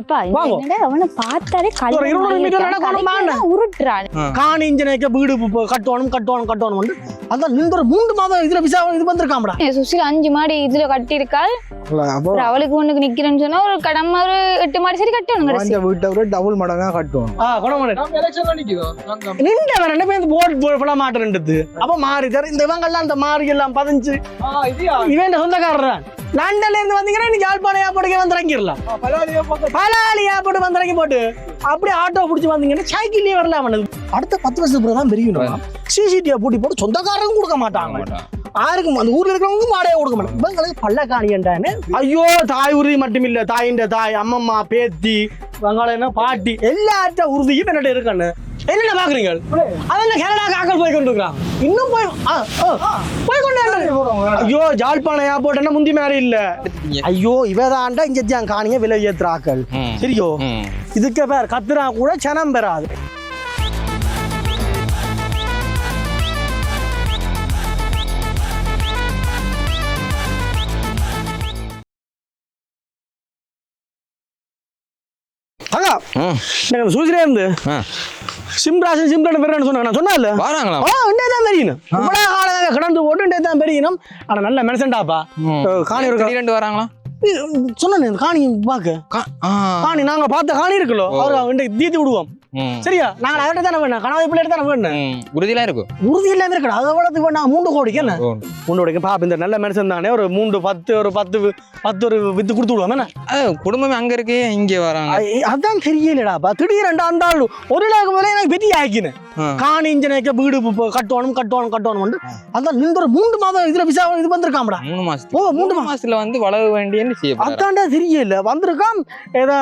அப்பா அவனை பார்த்தாலே ஒரு இருநூறு மீட்டர். நடக்கணும் உருட்டுறான். காணி இன்ஜினைக்க வீடு கட்டணும் கட்டணும் கட்டணும் அதான் நின்ற மூன்று மாதம் இதுல விசா இது வந்திருக்காமடா. சுசிலா அஞ்சு மாடி இதுல கட்டியிருக்காள். அவளுக்கு ஒண்ணுக்கு நிக்கிறேன்னு சொன்னா ஒரு கடமை ஒரு எட்டு மாடி சரி கட்டணும் வீட்டை டபுள் மடங்கா கட்டுவோம். ஆ நின்றவன் ரெண்டு பேரும் போட் போட மாட்டேன்றது அப்ப மாறி தர இந்த இவங்க எல்லாம் இந்த மாறி எல்லாம் பதிஞ்சு ஆ இதுயா இவன் சொந்தக்காரர் தான் லண்டன்ல இருந்து வந்தீங்கன்னா நீ யாழ்ப்பாணம் ஏர்போர்ட்டுக்கு வந்து இறங்கிடலாம். பலாலியா பக்கம் பலாலி ஏர்போர்ட் வந்து இறங்கி போட்டு அப்படியே ஆட்டோ பிடிச்சி வந்தீங்கன்னா சைக்கிள்லயே வரலாம் அடுத்த பத்து வருஷத்துக்கு தான் பெரியணும் சிசிடிவி பூட்டி போட்டு சொந்தக்காரங்க கொடுக்க மாட்டாங்க. யாருக்கும் அந்த ஊர்ல இருக்கிறவங்க வாடகை கொடுக்க மாட்டாங்க. இவங்களுக்கு பள்ளக்காணியன்டான்னு ஐயோ தாய் உறுதி மட்டும் இல்ல தாயின் தாய் அம்மம்மா பேத்தி வெங்காயம் என்ன பாட்டி எல்லாத்த உறுதியும் என்னட்ட இருக்கான்னு என்னென்ன பாக்குறீங்க அதெல்லாம் கனடா காக்கல் போய் கொண்டு இன்னும் போய் போய் கொண்டு. ஐயோ ஜாழ்ப்பாணம் ஏர்போர்ட் என்ன முந்தி மாதிரி இல்ல. ஐயோ இவதாண்டா இங்க காணிங்க விலை ஏத்துறாக்கள் சரியோ? இதுக்கு பேர் கத்துறா கூட சனம் பெறாது. அக்கா எனக்கு சூசிலே இருந்து. சிம்ராசன் சிம்ரன் பெறன்னு சொன்னாங்க? நான் சொன்னேன்ல. வாராங்களா ஆ உண்டே தான் தெரியணும் இவ்வளவு காலம் கடந்து போட்டு தான் தெரியணும் ஆனா நல்ல மனுஷன்டாப்பா. காணி ஒரு ரெண்டு வராங்களா? சொன்னேன் காணி பாக்க. காணி நாங்க பார்த்த காணி இருக்குல்லோ அவரு தீத்தி விடுவோம். சரியா? நாங்க அவர்கிட்ட தானே வேணும். கனவு பிள்ளை தானே வேணும். உறுதியெல்லாம் இருக்கும். உறுதி இல்லாம இருக்கடா அது எவ்வளவு வேணாம். மூன்று கோடிக்கு என்ன. மூன்று கோடிக்கு. பாப்ப இந்த நல்ல மனுஷன் தானே. ஒரு மூன்று பத்து ஒரு பத்து பத்து ஒரு வித்து கொடுத்து விடுவோம். என்ன? குடும்பமே அங்க இருக்கு இங்க வராங்க. அதான் தெரியலடாப்பா திடீரெண்டு அந்த ஆள் ஒரு லாக்கு மேலே எனக்கு வெட்டி ஆக்கினேன். காணி இன்ஜினைக்க வீடு இப்ப கட்டணும் கட்டணும் கட்டணும் அதான் நின்ற மூன்று மாதம் இதுல விசா இது வந்திருக்காமடா. மூணு ஓ, மாசத்துக்கு மூணு மாசத்துல வந்து வளர செய்யப்படுறாரு அதான்டா தெரியல வந்திருக்கான் ஏதோ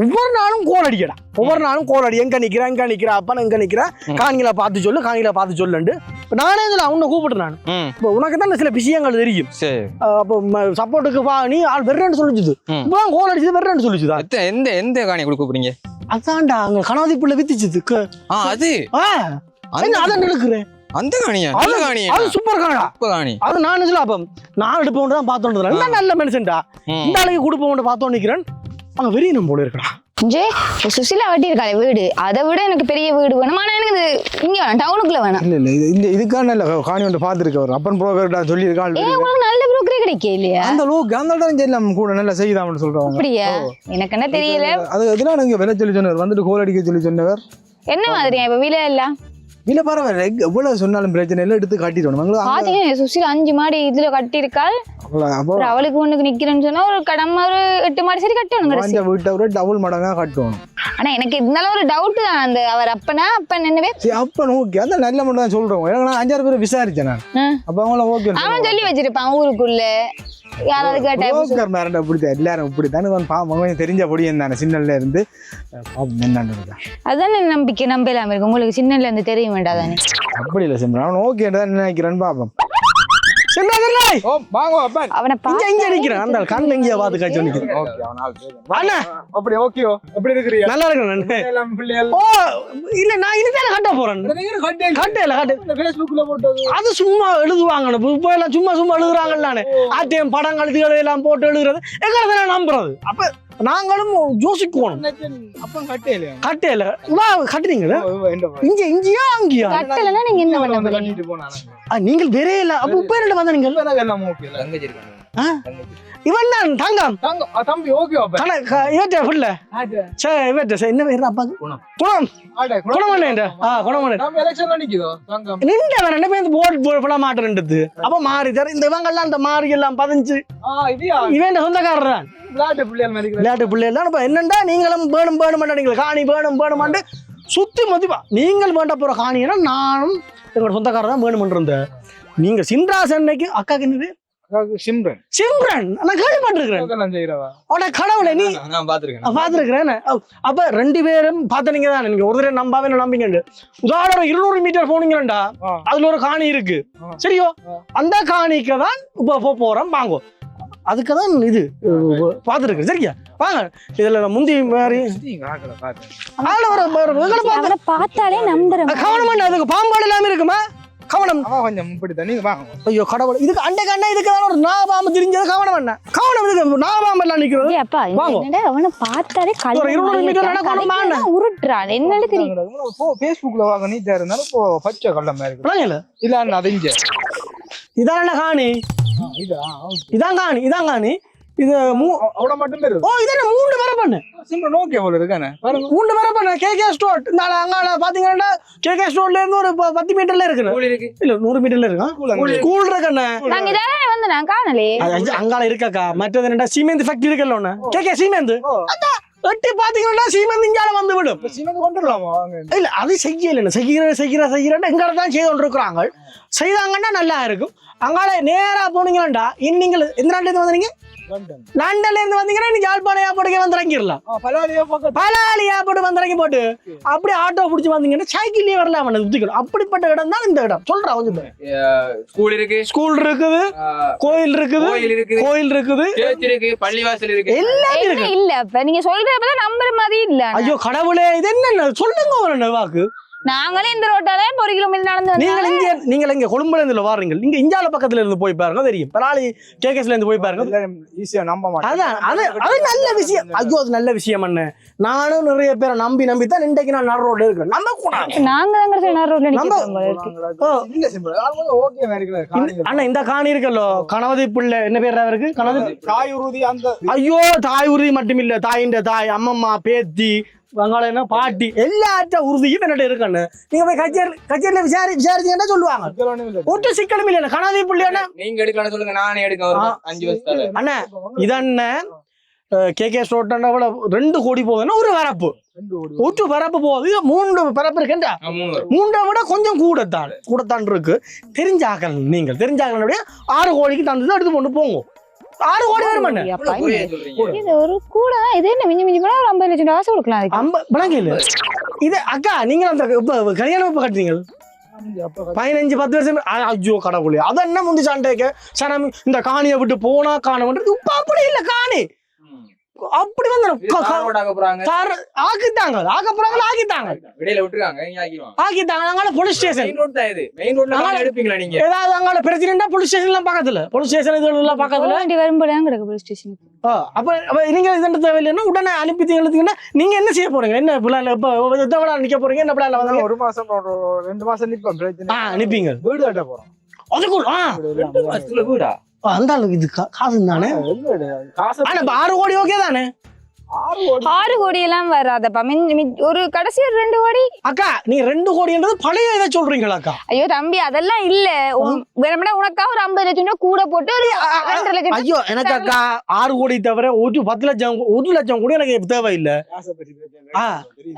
ஒவ்வொரு நாளும் கோல் அடிக்கடா. ஒவ்வொரு நாளும் கோல் அடி. எங்க நிக்கிறா எங்க நிக்கிறா அப்பா எங்க நிக்கிறா? காணிகளை பார்த்து சொல்லு காணிகளை பார்த்து சொல்லுண்டு இப்ப நானே இதுல அவனை கூப்பிட்டு நான். இப்போ உனக்கு தான் சில விஷயங்கள் தெரியும். அப்போ சப்போர்ட்டுக்கு வா நீ ஆள் வெறேன்னு சொல்லிச்சுது. ம். இப்பதான் கோல் அடிச்சது வெறேன்னு சொல்லிச்சுதா? எந்த எந்த காணி கொடுக்க போறீங்க? அதான்டா அங்க கணாதி பிள்ளை வித்துச்சுது. க- ஆ அது. என்ன அதான் எடுக்கிறேன் அந்த காணியா? நல்ல அது- காணியா? அது சூப்பர் காணி. அது நான் சொல்ல அப்ப நான் எடுப்போம் தான் பார்த்தோம் இந்த நல்ல மனுஷன்டா. இந்த ஆளுக்கு கொடுப்போம் பார்த்தோம் நிக்கிறேன் அங்க வெறியனும் போல இருக்கடா. ஜே சுசிலா கட்டியிருக்காளே வீடு. அதை விட எனக்கு பெரிய வீடு வேணும்? ஆனா எனக்கு இங்க வேணும் டவுனுக்குள்ள வேணும். இல்ல இல்ல இது இந்த இதுக்கான இல்ல காணி ஒன்று பார்த்துருக்கவர். அப்பன் புரோக்கர்டா சொல்லியிருக்கான். ஏன் உங்களுக்கு நல்ல அந்த லோக்கு அந்த இடம் நம்ம கூட நல்லா செய்தாமனு சொல்றவங்க அப்படியா? எனக்கு என்ன தெரியல. அது இதெல்லாம் நீங்க விலை சொல்லி சொன்னவர் வந்துட்டு கோல் அடிக்க சொல்லி சொன்னவர். என்ன மாதிரியா இப்ப வீல எல்லாம்? இல்ல பரவாயில்ல. எவ்வளவு சொன்னாலும் பிரச்சனை இல்லை எடுத்து அங்க- பாத்தீங்கன்னா சுசிலா அஞ்சு மாடி இதுல கட்டியிருக்காள். அவளுக்கு ஒண்ணுக்கு நிக்கிறேன்னு சொன்னா ஒரு கடமை ஒரு எட்டு மாடி சரி கட்டணும் வாஞ்ச வீட்டை விட டபுள் மடங்கா கட்டணும் ஆனா எனக்கு இருந்தாலும் ஒரு டவுட் தான். அந்த அவர் அப்பனா அப்பன் என்னவே சரி அப்ப ஓகே அதான் நல்ல மட்டும் தான் சொல்றோம். நான் அஞ்சாறு பேர் விசாரிச்சேன் நான். அப்ப அவங்கள ஓகே அவன் சொல்லி வச்சிருப்பான் ஊருக்குள்ள. யாராவது கேட்டா. புரோக்கர் மேரண்ட இப்படித்தான். எல்லாரும் இப்படித்தான் வந்து பாவம். கொஞ்சம் தெரிஞ்ச பொடியன் தானே சின்னல்ல இருந்து. பாவம் என்னன்னு. அதானே நம்பிக்கை நம்பலாம இருக்கு. உங்களுக்கு சின்னல இருந்து தெரிய வேண்டாதானே அப்படி இல்லை சிம்ரன் அவன் ஓகே தான் நினைக்கிறேன்னு பாப்போம். சென்னாதர்லாய் ஓ வாங்க அப்பன். அவனை இங்க பார்த்து இங்க நிக்கிறேன். அந்த கண்ணு இங்கே பார்த்து காய்ச்சி நிக்கிறேன் ஓகே அவன் ஆள் பேசுறான். அண்ணா அப்படி ஓகேயோ? எப்படி இருக்கிறீங்க? நல்லா இருக்கேன் நான் எல்லாம் பிள்ளைகள் ஓ இல்ல நான் கட்ட போறேன். நீங்க கட்டே இல்ல. போட்டது. அது சும்மா எழுதுவாங்க இப்போ எல்லாம் சும்மா சும்மா எழுதுறாங்கல்லானே ஆத்தியம் படங்கள் இதுகளை எல்லாம் போட்டு எழுதுறது. எங்களை நான் நம்புறது. அப்ப நாங்களும் யோசிக்கணும். அப்பன் கட்டே இல்லையா கட்டே இல்ல வா கட்டுறீங்களா இங்க இங்கயா அங்கயா? கட்டலன்னா நீங்க என்ன பண்ண கட்டிட்டு போனானே. ஆ, நீங்கள் வேறே இல்ல. அப்ப உப்ப என்ன இவன் தான் தங்கம். தம்பி ஓகே அப்பன் கண க- இவற்ற புள்ள. சே இவற்ற சே என்ன பேர் அப்பாக்கு? குணம். குணமண்ணே ஆ குணமண்ணே நம்ம எலெக்ஷன்ல நிக்குதோ தங்கம். நின்றவன் ரெண்டு பேரும் போட் போட மாட்டேன்றது அப்ப மாறி தர இந்த இவங்க எல்லாம் இந்த மாறி எல்லாம் பதிஞ்சு. ஆ இதுயா? இவன் சொந்தக்காரர்? தான் விளையாட்டு பிள்ளைகள் விளையாட்டு பிள்ளை எல்லாம் இப்ப என்னண்டா நீங்களும் வேணும் வேணும் நீங்கள் காணி வேணும் வேணுமாண்டு சுத்தி மதிப்பா. நீங்கள் வேண்ட போற காணினா நானும் எங்களோட சொந்தக்காரர் தான் வேணும்ன்ற நீங்க சின்ராஸ் அன்னைக்கு அக்காக்கு என்னது? சிம்ரன். சிம்ரன். நான் கேள்விப்பட்டிருக்கிறேன். இதெல்லாம் செய்யறவா அவட கடவுளை நீ நான் பாத்துருக்கேன் பார்த்துருக்கிறேன் அப்ப ரெண்டு பேரும் பார்த்த நீங்க தான்? நீங்க ஒரு தடவை நம்பாவே நம்பிங்க உதாரணம் இருநூறு மீட்டர் போனீங்களா ஆ. அதுல ஒரு காணி இருக்கு. சரியோ. அந்த காணிக்கு தான் இப்ப போ- போறோம் வாங்கோ. அதுக்கு தான் இது பார்த்துருக்கு சரியா? வாங்க. இதுல முந்தி மாதிரி ஆள வர வர- எங்களை பார்த்து அவனை பார்த்தாலே நம்புறேன். கவனம் பண்ண அதுக்கு பாம்பாடு இல்லாம இருக்குமா? கவனம். கொஞ்சம் இப்படித்தான். நீங்க வாங்க. ஐயோ கடவுள். இதுக்கு அண்டை கண்ணா இதுக்கு தானே ஒரு நாபாம்பு தெரிஞ்சது. கவனம் என்ன? கவனம் இதுக்கு. நாபாம்பு எல்லாம் நிக்கிறது அப்பா. என்னடா அவனை பார்த்தாலே கல்யாணம் ஒரு இருநூறு மீட்டர் ஆகியிருக்கான். நடக்கணும் உருட்டுறான். என்னன்னு தெரியும் இப்போ ஃபேஸ்புக்ல வாங்க. நீட்டா இருந்தாலும் இப்போ பச்சை கள்ள மாதிரி இருக்கு. இல்ல. அண்ணா அது இங்க இதான் என்ன காணி? இதா இதான் காணி இதான் காணி. இது மூ அவ்வளோ மட்டும் பேர் ஓ இது என்ன மூன்று வர பண்ணு? சிம்பிள் நோக்கே போல இருக்கானே பாருங்க. மூன்று வர பண்ணு. கே கே ஸ்டோர் இந்த அங்கால பாத்தீங்கன்னா கே கே ஸ்டோர்ல இருந்து ஒரு பத்து மீட்டர்ல இருக்கு இருக்கு. இல்ல நூறு மீட்டர்ல இருக்கு ஸ்கூல் இருக்கண்ணே நாங்க இதானே வந்து நான் காணலே. அங்கால இருக்கக்கா? மற்றது என்னடா சீமெந்த் ஃபேக்டரி இருக்குல்ல ஒண்ணு கே கே சீமெந்த் எட்டி பாத்தீங்கன்னா சீமெந்த் இங்கால வந்து விடும். சிமெண்ட் கொண்டுடலாமா? வாங்க இல்ல அது செய்யல செய்கிற செய்கிற செய்கிறேன் எங்களை தான் செய்து கொண்டிருக்கிறாங்க. செய்தாங்கன்னா நல்லா இருக்கும். அங்கால நேரா போனீங்களாண்டா? இனி நீங்கள் எந்த நாட்டுல இருந்து வந்தீங்க? லண்டன்ல இருந்து வந்தீங்கன்னா நீ யாழ்ப்பாணம் ஏர்போர்ட்டுக்கே வந்து இறங்கிடலாம் பலாலி ஏர்போர்ட் வந்து இறங்கி போட்டு அப்படியே ஆட்டோ பிடிச்சி வந்தீங்கன்னா சைக்கிள்லயே வரலாம் சுத்திக்கணும். அப்படிப்பட்ட இடம் தான் இந்த இடம். சொல்றேன் கொஞ்சம் ஸ்கூல் இருக்கு. ஸ்கூல் இருக்குது. கோயில் இருக்குது. கோயில் இருக்குது. கோயில் இருக்குது. சர்ச் இருக்கு பள்ளிவாசல் இருக்கு. எல்லாம் என்ன இருக்கு. இல்ல. அப்ப நீங்க சொல்றப்பதான் நம்புற மாதிரி இல்ல. ஐயோ கடவுளே இது என்ன சொல்லுங்க ஒரு வாக்கு. நாங்களே இந்த ரோட்டால ஒரு கிலோமீட்டர் நடந்து வந்தோம் நீங்கள் இங்க நீங்கள் இங்க கொழும்புல இருந்து வாரீங்க நீங்க இந்தியால பக்கத்துல இருந்து போய் பாருங்க தெரியும். பலாலி கேகேஸ்ல இருந்து போய் பாருங்க. ஈஸியா நம்ப மாட்டேன். அதான் அது அது நல்ல விஷயம். ஐயோ அது நல்ல விஷயம் அண்ணே. நானும் நிறைய பேரை நம்பி நம்பி தான் இன்றைக்கு நான் நடு ரோட்ல இருக்கேன் நம்ப கூடாது. நாங்க தாங்க நான் ரோட்ல நிக்கிறோம் போல இருக்கு. ஓ. இல்ல சிம்பிள் ஓகே இருக்கிற அண்ணா இந்த காணி இருக்கல்லோ? கணவதி பிள்ளை என்ன பேர் அவருக்கு? கணவதி தாய் உறுதி அந்த ஐயோ தாய் உறுதி மட்டும் இல்ல தாயின் தாய் அம்மம்மா பேத்தி வெங்காயம் என்ன பாட்டி எல்லாற்ற உறுதியும் என்னட்ட இருக்கண்ணு நீங்க போய் கச்சேரி கச்சேரியில விசாரி விசாரிச்சீங்கன்னா சொல்லுவாங்க. ஒட்டு சிக்கலும் இல்ல. கணவதி பிள்ளையான நீங்க எடுக்கலாம் சொல்லுங்க. நானே எடுக்க. அஞ்சு வருஷத்தால அண்ணா இதண்ணே கே கே ஸ்டோட்டோட ரெண்டு கோடி போகுதுன்னா ஒரு வரப்பு. ஒரு வரப்பு போகுது. மூன்று பரப்பு இருக்குண்டா. மூன்றை. விட கொஞ்சம் கூடத்தான் கூடத்தான் இருக்கு. தெரிஞ்சாக்கல் நீங்கள். தெரிஞ்சாக்கல் ஆறு கோடிக்கு தந்தது எடுத்து கொண்டு போங்க. ஆறு கோடி வரும் பண்ண அப்பா, குறைய சொல்றீங்க இது ஒரு கூட தான் இது என்ன மிஞ்சி மிஞ்சி போனா ஒரு ஐம்பது லட்சம் காசு கொடுக்கலாம் அதுக்கு. அம்ப விளங்கில இது அக்கா நீங்க அந்த கல்யாணம் இப்ப கட்டுறீங்க பதினஞ்சு பத்து வருஷம். ஐயோ கடவுளே. அது என்ன முந்தி சண்டைக்கு சனம் இந்த காணியை விட்டு போனா காண இப்ப அப்படி இல்ல காணி. அப்படி வந்து போறாங்க. கார் ஆக்கிட்டாங்க. ஆக்க போறாங்களா ஆக்கிட்டாங்க. இடையில விட்டுருக்காங்க ஆக்கிட்டாங்க. நாங்கள போலீஸ் ஸ்டேஷன் மெயின் ரோட் தான் இது. மெயின் ரோட்ல நாங்க- எடுப்பீங்களா நீங்க? ஏதாவது அங்கால பிரச்சனைனா போலீஸ் ஸ்டேஷன்லாம் பக்கத்துல. போலீஸ் ஸ்டேஷன் இதெல்லாம் பக்கத்துல. வண்டி வரும்போது கிடக்கு போலீஸ் ஸ்டேஷனுக்கு ஆ, அப்ப அப்ப நீங்க இது தேவையில்லைன்னா உடனே அனுப்பி எழுதிங்கன்னா நீங்க என்ன செய்ய போறீங்க? என்ன பிள்ளைல இப்ப இதை விட நிக்க போறீங்க? என்ன பிள்ளைல வந்து ஒரு மாசம் ரெண்டு மாசம் நிப்போம் பிரச்சனை அனுப்பிங்க வீடு கட்ட போறோம். அதுக்குள் ஆ. வீடு? அந்த அளவுக்கு இது காசு தானே? ஆனா ஆறு கோடி ஓகே தானே? ஆறு கோடி. ஆறு கோடி எல்லாம் வராதப்பா ஒரு கடைசி ஒரு ரெண்டு கோடி. அக்கா நீங்க ரெண்டு கோடின்றது பழைய இதை சொல்றீங்களா அக்கா? ஐயோ தம்பி அதெல்லாம் இல்ல. வேணும்னா உனக்கா ஒரு ஐம்பது லட்சம் ரூபாய் கூட போட்டு ஒரு லட்சம் ஐயோ எனக்கு அக்கா ஆறு கோடி தவிர ஒரு பத்து லட்சம் ஒரு லட்சம் கூட எனக்கு தேவையில்லை.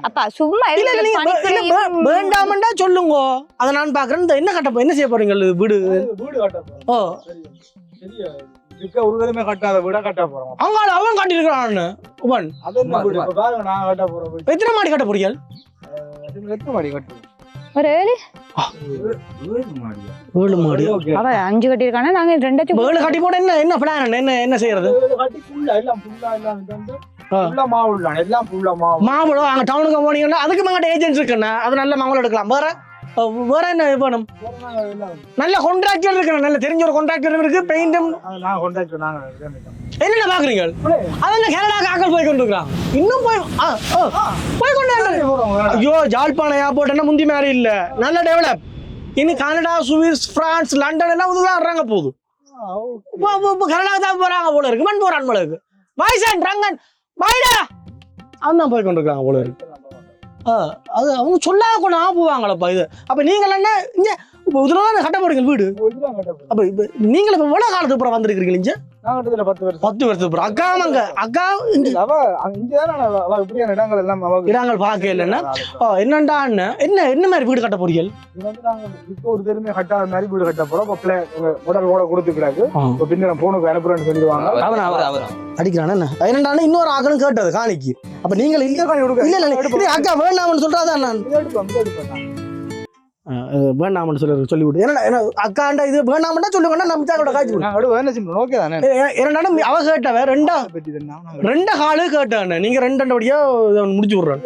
அப்பா சும்மா இல்ல இல்ல நீங்க வே- வேண்டாமண்டா சொல்லுங்க. அதை நான் பாக்குறேன். இந்த என்ன கட்ட போ- என்ன செய்ய போறீங்க வீடு? வீடு ஓ. இருக்க ஒரு விதமே கட்டாத வீடா கட்ட போறோம். அங்கால அவன் காட்டியிருக்கிறான் உவன் அது என்ன வீடு? இப்ப பாருங்க நான் கட்ட போறோம் வீடு. எத்தனை மாடி கட்ட போறீங்க? எத்தனை மாடி கட்டுவோம் ஒரு ஏழு. ஏழு மாடி. ஓகே. அவ அஞ்சு கட்டியிருக்கானா? நாங்க ரெண்டு லட்சம் ஏழு கட்டி போட என்ன என்ன பிளான் என்ன என்ன செய்யறது? கட்டி ஃபுல்லா எல்லாம் ஃபுல்லா எல்லாம் வந்து ஆ. ஃபுல்லா மாவு இல்லாம எல்லாம் ஃபுல்லா மாவு. மாம்பழம் அங்க டவுனுக்கு போனீங்கன்னா அதுக்கு மங்கிட்ட ஏஜென்ட்ஸ் இருக்குண்ணா அது நல்ல மாம்பழம் எடுக்கலாம். வேற? வேற என்ன வேணும் நல்ல கான்ட்ராக்டர் இருக்கு நல்ல தெரிஞ்ச ஒரு கான்ட்ராக்டர் இருக்கு பெயிண்டும் அது நான் என்னென்ன பாக்குறீங்க அதெல்லாம் கனடா ஆக்கள் போய் கொண்டு இன்னும் போய் ஆ, ஆ, போய் கொண்டு ஐயோ ஜாழ்ப்பாணம் ஏர்போர்ட் என்ன முந்தி மாதிரி இல்ல. நல்ல டெவலப் இனி கனடா சுவிஸ் பிரான்ஸ் லண்டன் எல்லாம் உதவிதான் வர்றாங்க போகுது. இப்போ இப்போ இப்போ கனடா தான் போறாங்க போல இருக்கு. மண் போறான் போல இருக்கு. வாய்ஸன் ரங்கன் வாய்டா அவன் தான் போய் கொண்டு இருக்காங்க போல இருக்கு. அது அவங்க சொல்லாத கொண்டு ஆப்புவாங்களப்பா இது. அப்போ நீங்கள் என்ன இங்கே இப்போ இதுல தான் கட்ட போறீங்க வீடு. அப்ப இப்ப நீங்கள் இப்ப எவ்வளவு காலத்துக்கு அப்புறம் வந்திருக்கீங்க இங்க? பத்து வருஷம். பத்து வருஷத்துக்கு அப்புறம். அக்கா அங்க அக்கா இப்படியான இடங்கள் எல்லாம் இடங்கள் பார்க்க இல்லைன்னா ஓ, என்னண்டா என்ன என்ன மாதிரி வீடு கட்ட போறீங்க? இது வந்து நாங்க இப்போ ஒரு தெருமே கட்டாத மாதிரி வீடு கட்ட போறோம். இப்போ பிள்ளை உடல் கூட கொடுத்துக்கிறாங்க இப்போ பின்ன போனுக்கு அனுப்புறேன்னு சொல்லிடுவாங்க. அவன் அவன் அவர் அடிக்கிறான் என்ன? என்னண்டா இன்னொரு ஆக்களும் கேட்டது காணிக்கு. அப்ப நீங்கள் இல்ல இல்ல அக்கா வேண்டாம்னு சொல்றாதான் நான். வேண்டாம்னு சொல்லி சொல்லி விடு ஏன்னா என்ன அக்காண்டா இது வேண்டாம்னா சொல்லுவேன்னா நம்ம கூட காய்ச்சி விடு நாங்க எடுப்போம் என்ன சிம்பிள்? ஓகே தானே? அவ கேட்டவ ரெண்டா? தான் ரெண்டு காலு கேட்டான் நீங்க ரெண்டு படியா முடிச்சு விடுறேன்.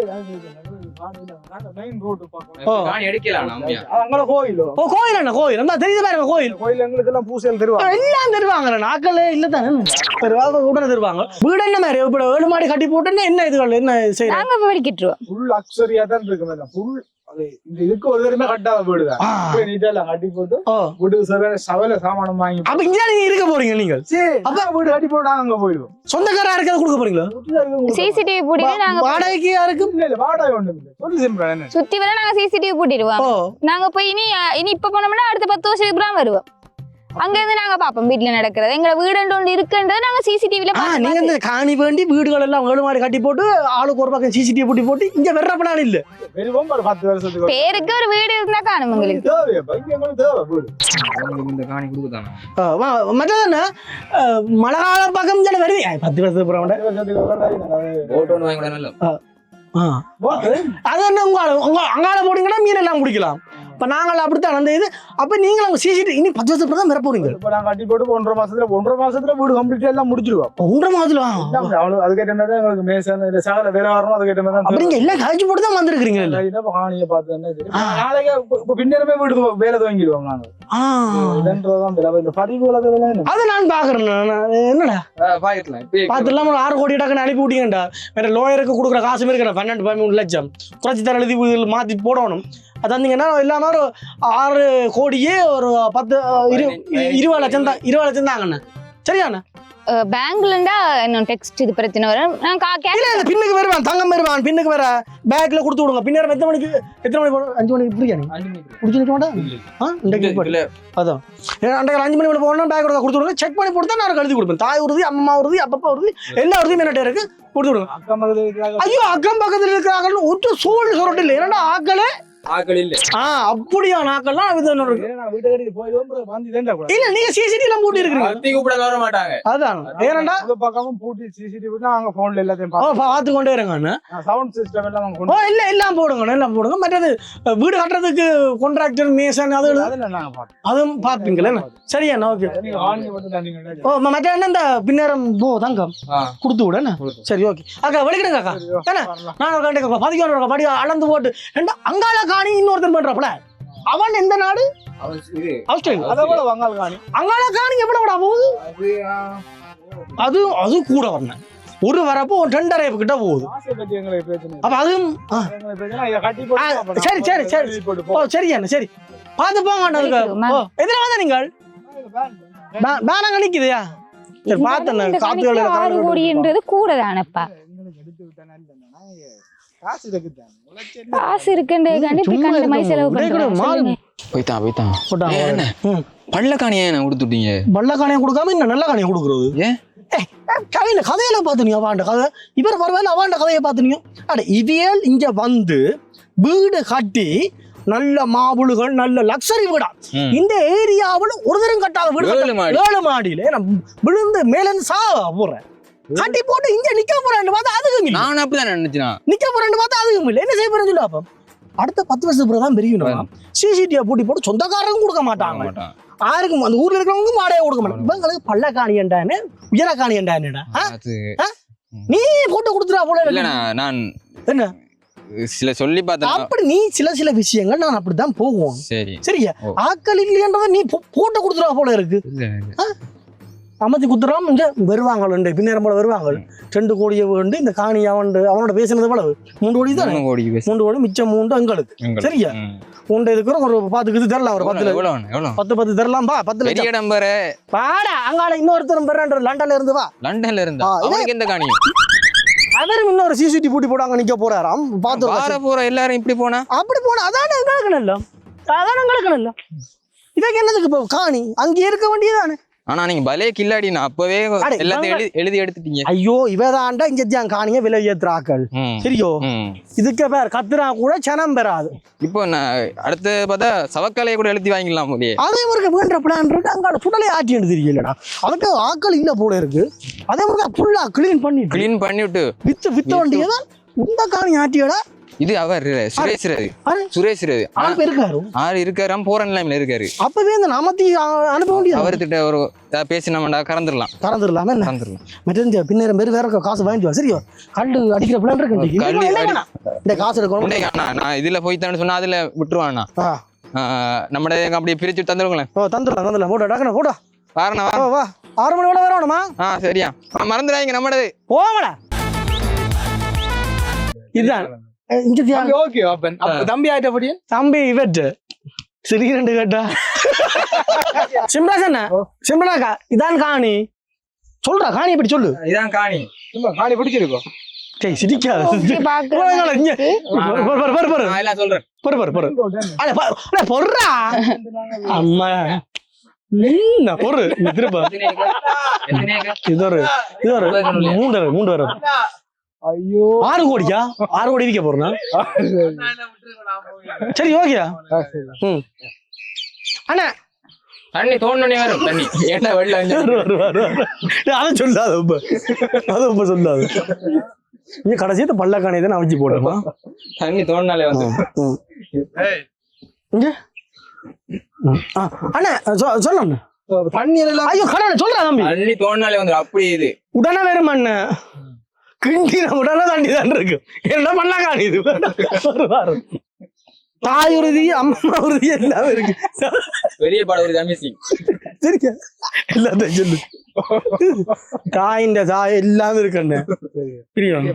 கோயிலோ. ஓ கோயில் என்ன தெரியுது பாருங்க கோயில். கோயில் எங்களுக்கு எல்லாம் பூசையில் தருவாங்க. எல்லாம் தருவாங்க நாக்களே இல்ல தானே. உடனே தருவாங்க. வீடு என்ன மாதிரி? இப்ப ஏழு மாடி கட்டி போட்டுன்னா என்ன இதுகள்? என்ன செய்யறாங்க ஃபுல் அக்ஸரியா தான் இருக்கு மேடம் ஃபுல் இதுக்கு ஒரு தடவை கட்டாத வீடு தான் போய் நீட்டா எல்லாம் கட்டி போட்டு ஓ வீட்டுக்கு சவல சவல சாமானம் வாங்கி அப்ப இங்க நீங்க இருக்க போறீங்க நீங்கள் சரி அப்ப வீடு கட்டி போட்டு நாங்க அங்க போயிடுவோம் சொந்தக்காரா இருக்கிறத கொடுக்க போறீங்களா சிசிடிவி பூட்டிட்டு நாங்க வாடகைக்கு யாருக்கு இல்ல இல்ல வாடகை ஒண்ணும் இல்லை சொல்லி சிம்பிளா என்ன சுத்தி வர நாங்க சிசிடிவி பூட்டிடுவோம் நாங்க போய் இனி இனி இப்ப போனோம்னா அடுத்த பத்து வருஷத்துக்கு அப்புறம் வருவோம் அங்க இருந்து நாங்க பாப்போம் வீட்டுல நடக்கிறது. எங்க வீடு ஒன்று இருக்குன்றது நாங்க சிசிடிவில ஆ நீங்க இந்த காணி வேண்டி வீடுகள் எல்லாம் ஏழு மாடி கட்டி போட்டு ஆளுக்கு ஒரு பக்கம் சிசிடிவி பூட்டி போட்டு இங்க வெற பிளான் இல்ல. பேருக்கு ஒரு வீடு இருந்தா காணும் உங்களுக்கு. தேவையா இங்க எங்களுக்கு தேவை வீடு. அவங்களுக்கு இந்த காணி கொடுக்குதானே ஆ, வா- மற்றது என்ன ஆ, மழை காலம் பக்கம் சில வருது. பத்து வருஷத்துக்கு அப்புறம். அது. என்ன உங்க உங்க அங்கால போடுங்கன்னா மீன் எல்லாம் பிடிக்கலாம் இப்ப நாங்கள் அப்படித்தான் அந்த இது அப்ப நீங்களும் சிசிடிவி இனி பத்து வருஷத்துக்கு தான் வர போறீங்க. இப்ப நாங்க கட்டி போட்டு ஒன்றரை மாசத்துல ஒன்றரை மாசத்துல வீடு கம்ப்ளீட் எல்லாம் முடிச்சிருவோம் ஒன்றரை மாதத்துல எல்லாம் அவ்வளவு அதுக்கேற்ற மாதிரி தான் எங்களுக்கு மேசன் இல்ல சகல வேலை வரணும் அதுக்கேற்ற மாதிரி தான் அப்படிங்க எல்லாம் கழிச்சு போட்டு தான் வந்திருக்கிறீங்க இல்ல காணியை பார்த்து என்ன சரி. நாளைக்கு இப்ப- பின்னரமே வீடு வேலை துவங்கிடுவோம் நாங்க. ஆ. இதுன்றதுதான் வேலை. இந்த பதிவு உலகம் என்ன? அதை நான் பாக்குறேன் நான். என்னடா? ஆறு கோடி டக்குன்னு அனுப்பி விட்டீங்கடா. வேற லோயருக்கு கொடுக்குற காசு இருக்கிற பன்னெண்டு பதிமூணு லட்சம். குறைச்சி தர எழுதி மாத்தி போடணும். அது தந்தீங்கன்னா இல்லாம ஒரு ஆறு கோடியே ஒரு பத்து இரு இருபது லட்சம் தான் இருபது லட்சம் தாங்கண்ணா சரியாண்ணா பேங்க்ல இருந்தா இன்னும் டெக்ஸ்ட் இது பிரச்சனை வரும்? நான் கா- இல்ல பின்னுக்கு வருவான் தங்கம் வருவான் பின்னுக்கு வர பேக்ல கொடுத்து விடுங்க. பின்னர் எத்தனை மணிக்கு எத்தனை மணிக்கு போகணும்? அஞ்சு மணிக்கு அஞ்சு மணிக்கு. குடிச்சு நிற்க மாட்டா? ஆ இன்றைக்கு போடு. இல்ல. அதான். அன்றைக்கு அஞ்சு மணி மேலே போகணும் பேக் கொடுத்து விடுங்க. செக் பண்ணி கொடுத்தா நான் எழுதி கொடுப்பேன். தாய் உறுதி அம்மா உறுதி அப்பப்பா உறுதி எல்லா உறுதியும் என்னட்ட இருக்கு. கொடுத்து விடுங்க. அக்கம் பக்கத்துல இருக்கிறாங்க ஐயோ அக்கம் பக்கத்துல இருக்கிறாங்கன்னு ஒரு சூழல் சொல்லிட்டு இல்லை. என்னடா ஆக்களே? இல்ல. ஆ அப்படியா நாக்கள்லாம் இருக்கு. போயிடுவோம் வந்து இதேண்டா கூட இல்ல நீங்க சிசிடிவி எல்லாம் போட்டு இருக்கிறீங்க. பத்தி கூப்பிட வர மாட்டாங்க. அதான்? ஏனண்டா இந்த பக்கமும் பூட்டி சிசிடிவி நாங்க போன்ல எல்லாத்தையும் ஓ பார்த்து கொண்டே இருங்க சவுண்ட் சிஸ்டம் எல்லாம் ஓ இல்ல எல்லாம் போடுங்க எல்லாம் போடுங்க. மற்றது வீடு கட்டுறதுக்கு கான்ட்ராக்டர் மேசன் அது நாங்க அதுவும் பார்ப்பீங்களே சரியா ஓகே தான் ஓ மற்ற என்ன இந்த பின்னேரம் போ தங்கம். ஆ. கொடுத்து விட என்ன? கொடுத்து. சரி ஓகே அக்கா வெளிக்கிடுங்க அக்கா. என்ன? நான் ஒரு கண்டிப்பா பதிக்கணும் படி அளந்து போட்டு அங்கால காணி இன்னொருத்தன் பண்றாப்ல அவன் எந்த நாடு? ஆஸ்திரேலியா. அதை கூட வங்காள் காணி. அங்கால காணி எவ்வளவுடா போகுது? அது அது கூட வரணும் ஒரு வரப்போ ஒரு ரெண்டரை கிட்ட போகுது. அப்ப அதுவும் சரி, சரி, சரி. ஓ. சரி அண்ணா சரி. பார்த்து போங்க எதிர வந்த நீங்கள்? பேனாங்க நிக்குதுயா சரி பார்த்தேன் இந்த காத்து கணக்குல ஆறு கோடின்றது கூட தானப்பா எங்களுக்கு எடுத்து விட்டா நல்லது. நாங்க காசு என்ன காசு இருக்குன்னு கண்டு இப்படி சும்மா கண்ட மாதிரி செலவு போய்த்தான் போட்டாங்க. ஏன் என்ன? ம். பள்ளக்காணி ஏன் கொடுத்துட்டீங்க வள்ள காணியை கொடுக்காம இன்னும் நல்ல காணியை கொடுக்குறது? ஏன்? கதையில கதையில பாத்துனீங்க அவாண்ட கதை. இவர் பரவாயில்ல அவாண்ட கதையை பாத்துனீங்க அட இவியல் இங்க வந்து வீடு கட்டி நல்ல மாவுளுகள் நல்ல லக்ஸரி வீடா. இந்த ஏரியாவில் ஒரு தரம் கட்டாத வீடு ஏழு மாடியில நான் விழுந்து மேல இருந்து சாவ போறேன். கட்டி போட்டு இங்க நிக்க போறேன்னு பார்த்தா அதுக்கும் இல்லை. நான் அப்படிதான் நினைச்சேன். நிக்க போறேன்னு பார்த்தா அதுக்கும் இல்லை. என்ன செய்ய போறேன்னு சொல்லு அப்ப? அடுத்த பத்து வருஷத்துக்கு பிறகு தான் பெரியணும் சிசிடிவி பூட்டி போட்டு சொந்தக்காரங்க கொடுக்க மாட்டாங்க. யாருக்கும் அந்த ஊர்ல இருக்கிறவங்க வாடகை கொடுக்க மாட்டாங்க. இவங்களுக்கு பள்ள காணி என்றானு உயர காணி என்றானுடா நீ போட்டு கொடுத்துடா போல. இல்லண்ணா நான் என்ன? சில சொல்லி பார்த்தேன். அப்படி நீ சில சில விஷயங்கள் நான் அப்படித்தான் போவோம் சரி. சரியா. ஆக்கள் இல்லையன்றத நீ போட்டு கொடுத்துடா போல இருக்கு. அமர்த்தி குத்துறாம இங்க வருவாங்க பின்னேரம் போல வருவாங்க. ரெண்டு கோடியை வேண்டு இந்த காணி அவன் அவனோட பேசினது எவ்வளவு? மூன்று கோடி தானே. மூன்று கோடி மிச்சம் மூன்று எங்களுக்கு. சரியா? உண்டு இருக்கிற ஒரு பத்து இது தரலாம் ஒரு பத்துல பத்து பத்து தரலாம் பா பத்து பெரிய லட்சம். இடம் பாரு. பாடா அங்கால இன்னொருத்தரும் பெறான்ற லண்டன்ல இருந்து வா. லண்டன்ல இருந்தா? அவனுக்கு எந்த காணி? அவரும் இன்னொரு சிசிடிவி பூட்டி அங்க நிக்க போறாராம் பாத்து போற எல்லாரும் இப்படி போனா? அப்படி போனா அதானே எங்களுக்கு நல்ல அதானே எங்களுக்கு நல்ல இதுக்கு என்னதுக்கு இப்போ காணி? அங்கே இருக்க வேண்டியதானே ஆனா நீங்க பலே கில்லாடி நான் அப்பவே எல்லாத்தையும் எழுதி எழுதி எடுத்துட்டீங்க. ஐயோ இவதாண்டா இங்க தான் காணிய விலை ஏத்துறாக்கள். சரியோ. இதுக்கு பேர் கத்துறா கூட சனம் பெறாது. இப்போ நான் அடுத்து பார்த்தா சவக்காலையை கூட எழுதி வாங்கிடலாம் போலியே. அதே மாதிரி வேண்ட பிளான் இருக்கு. அங்கால புடலை ஆட்டின்னு தெரியலடா அதுக்கு ஆக்கள் இல்ல போல இருக்கு. அதே மாதிரி ஃபுல்லா கிளீன் பண்ணிட்டு கிளீன் பண்ணிவிட்டு. வித்து வித்த வேண்டியதான் இந்த காணி ஆட்டியடா. இது அவர் சுரேஷ் ரவி. ஆறு? சுரேஷ் ரவி. ஆ, ஆள் இருக்காரு ஆறு இருக்காராம் போற நிலைமையில இருக்காரு. அப்பவே இந்த நாமத்தி அனுப்ப வேண்டியது. அவர்கிட்ட ஒரு பேசினோம்டா கறந்துடலாம். கறந்துடலாமே கறந்துடலாம். மற்ற பின்னேரம் பேர் வேற காசு வாங்கிட்டு வா. சரியோ? கண்டு அடிக்கிற பிளான் இருக்கு. கல்லு. இந்த காசு எடுக்கணும். நான் இதுல போய்த்தான்னு சொன்னா அதுல விட்டுருவாண்ணா ஆ. நம்மட அப்படியே பிரிச்சு தந்துருங்களேன் ஓ தந்துடலாம் தந்துடலாம். போடா டக்குனு போடா. வாரணா வா வா ஆறு மணி விட வரணுமா? ஆ சரியா. மறந்துடாதீங்க நம்மடது போவடா இதுதான். ஓகே அப்பன் அப்ப தம்பி ஆயிட்ட படியே தம்பி இவற்று சிரிக்கிறண்டு கேட்டா சிம்ராஸ் என்ன சிம்ரனாக்கா இதான் காணி சொல்றா காணி இப்படி சொல்லு இதான் காணி காணி பிடிச்சிருக்கோம் டேய் சிரிக்காத ஓகே பாக்குறேன் இவ்வளவு இங்க பொறு, பொறு, பொறு, பொறு. நான் எல்லாம் சொல்றேன் பொறு, பொறு, பொறு. அட, பொ- அட, பொறுடா. அம்மா என்ன பொறு? இது ஒரு இது ஒரு மூன்று வரும், மூன்று வரும் ஐயோ. ஆறு கோடியா ஆறு கோடி விற்க போறேன்னா சரி ஓகேயா? ம். அண்ணா. தண்ணி தோண்டனே வரும் தண்ணி. என்ன வெள்ள வரு, வரு, வரு, வரு. டேய், அதை சொல்லாத இப்ப அதை இப்ப சொல்லாத. நீ கடைசியத்தை பள்ளக்கானை தான் வச்சு போடுமா தண்ணி தோண்டினாலே வந்து. இங்க? அண்ணா சொ- சொல்லு அண்ணா. தண்ணி எல்லாம் ஐயோ கடவுளே சொல்றா தம்பி. தண்ணி தோண்டினாலே வந்து அப்படி இது. உடனே வேறும் அண்ணன் கிண்டின உடனே தண்ணி தான் இருக்கு. என்ன பண்ணா காணி இது. வரு, வரு. தாய் உறுதி அம்மா உறுதி எல்லாமே இருக்கு. பெரிய படம் ஒரு அமேசிங் சரிக்கா. எல்லாத்தையும் சொல்லு. தாயின் தாய் எல்லாமே இருக்கு அண்ணன் பிரியம்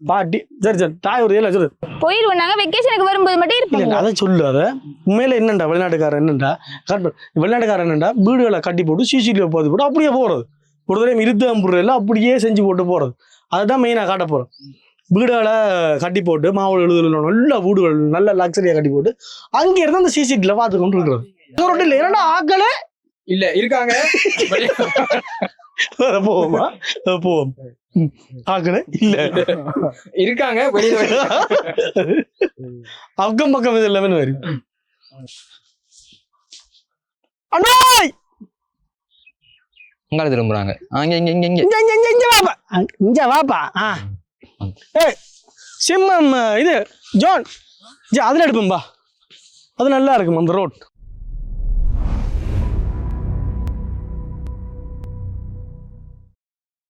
பாட்டி சரி சரி. தாய் உறுதி எல்லாம் சொல்லு. போயிருவோம் நாங்க வெக்கேஷனுக்கு வரும்போது மட்டும் இல்ல இருப்போம் அதை சொல்லு அதை. உண்மையில என்னண்டா வெளிநாட்டுக்காரன் என்னண்டா? கரெக்ட். வெளிநாட்டுக்காரன் என்னண்டா? வீடுகளை கட்டி போட்டு சிசிடிவி போது போட்டு அப்படியே போறது. ஒரு தடவை பொருள் அப்படியே செஞ்சு போட்டு போறது. அதுதான் மெயினாக காட்ட போறோம். வீடுகளை கட்டி போட்டு மாவு எழுதுல நல்ல வீடுகள் நல்ல லக்ஸரியா கட்டி போட்டு அங்க இருந்து அந்த சிசிடிவில பார்த்து கொண்டு இருக்கிறது. இல்லை. என்னடா ஆக்களே? இல்ல இருக்காங்க. போவோமா? போவோம். ஆக்களே? இல்ல. இருக்காங்க அக்கம் பக்கம் இது எல்லாமே வரும் அண்ணாய்! உங்களை திரும்புறாங்க. அங்க இங்க இங்க இங்க இங்க. இங்க இங்க இங்க வாப்பா. அங்க- இங்க வாப்பா. ஆ. ஏய் சிம்மம் இது ஜான். ஜி அதில் எடுப்போம்பா. அது நல்லா இருக்கும் அந்த ரோட்?